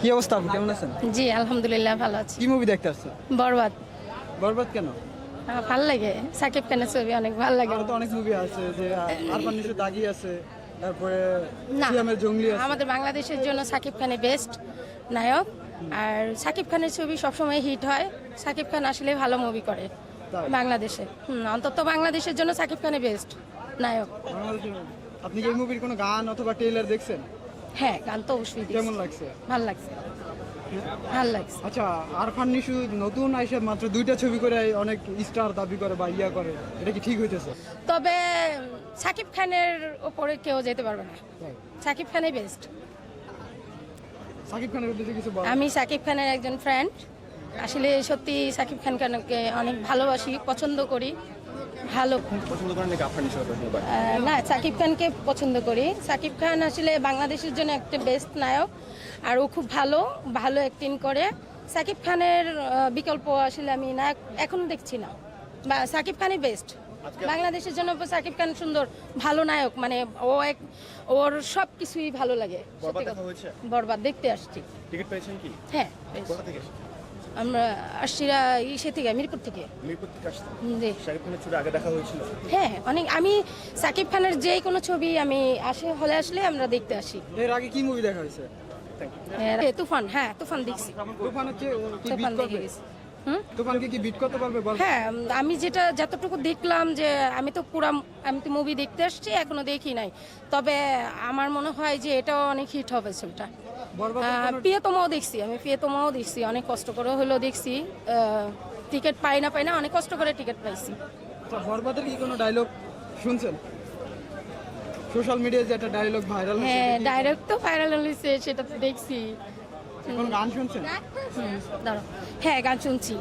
কি অবস্থা কেমন আছেন? জি আলহামদুলিল্লাহ ভালো আছি। কি মুভি দেখতে আসছো বরবাদ। বরবাদ কেন? ভালো লাগে। সাকিব খানের ছবি অনেক ভালো লাগে। তো অনেক মুভি আছে যে আরফান নিশো দাগি আছে তারপরে সিয়ামের জঙ্গলি আছে। আমাদের বাংলাদেশের জন্য সাকিব খানের বেস্ট নায়ক। আর সাকিব খানের ছবি সবসময় হিট হয়। সাকিব খান আসলে ভালো মুভি করে? বাংলাদেশে। অন্তত বাংলাদেশের জন্য সাকিব খানের বেস্ট নায়ক। আপনি কি এই মুভির কোনো গান অথবা ট্রেলার দেখছেন? হ্যাঁ গান তো অবশ্যই কেমন লাগছে? ভালো লাগছে। ভালো লাগছে। আচ্ছা আরফান নিশু নতুন আইসা মাত্র দুইটা ছবি করে অনেক স্টার দাবি করে বা ইয়া করে। এটা কি ঠিক হইতেছে? তবে সাকিব খানের ওপরে কেউ যেতে পারবে না। সাকিব খানই বেস্ট সাকিব খানের উদ্দেশ্যে কিছু বল। আমি সাকিব খানের একজন ফ্রেন্ড আসলে সত্যি সাকিব খান খানকে অনেক ভালোবাসি পছন্দ করি। ভালো। পছন্দ করেন নাকি আফরান পছন্দ করেন না সাকিব খানকে পছন্দ করি। সাকিব খান আসলে বাংলাদেশের জন্য একটা বেস্ট নায়ক আর ও খুব ভালো ভালো অ্যাক্টিং করে। সাকিব খানের বিকল্প আসলে আমি নায়ক এখনও দেখছি না। বা সাকিব খানই বেস্ট বাংলাদেশের জন্য সাকিব খান সুন্দর ভালো নায়ক মানে ও এক ওর সব কিছুই ভালো লাগে। বরবাদ দেখতে আসছি। টিকিট পেয়েছেন কি? হ্যাঁ আমরা আসছিরা ইসে থেকে মিরপুর থেকে। মিরপুর থেকে আসছেন? জি। শাকিব খানের ছবি আগে দেখা হয়েছিল? হ্যাঁ অনেক আমি সাকিব খানের যে কোনো ছবি আমি আসে হলে আসলে আমরা দেখতে আসি। এর আগে কি মুভি দেখা হয়েছে? হ্যাঁ, তুফান হ্যাঁ তুফান দেখছি। তুফান হচ্ছে তুফান দেখে গেছি। তুফানকে কি বিট করতে পারবে হ্যাঁ আমি যেটা যতটুকু দেখলাম যে আমি তো পুরা আমি তো মুভি দেখতে আসছি এখনও দেখি নাই। তবে আমার মনে হয় যে এটাও অনেক হিট হবে ছবিটা। প্রিয়তমাও দেখছি আমি প্রিয়তমাও দেখছি অনেক কষ্ট করে হলেও দেখছি। টিকিট পাই না পাই না অনেক কষ্ট করে টিকিট পাইছি। আচ্ছা বরবাদের কি কোনো ডায়লগ শুনছেন? সোশ্যাল মিডিয়ায় যে একটা ডায়লগ ভাইরাল হ্যাঁ ডাইরেক্ট তো ভাইরাল হয়েছে সেটা তো দেখছি। কোন গান শুনছেন? দাঁড়াও। হ্যাঁ গান শুনছি।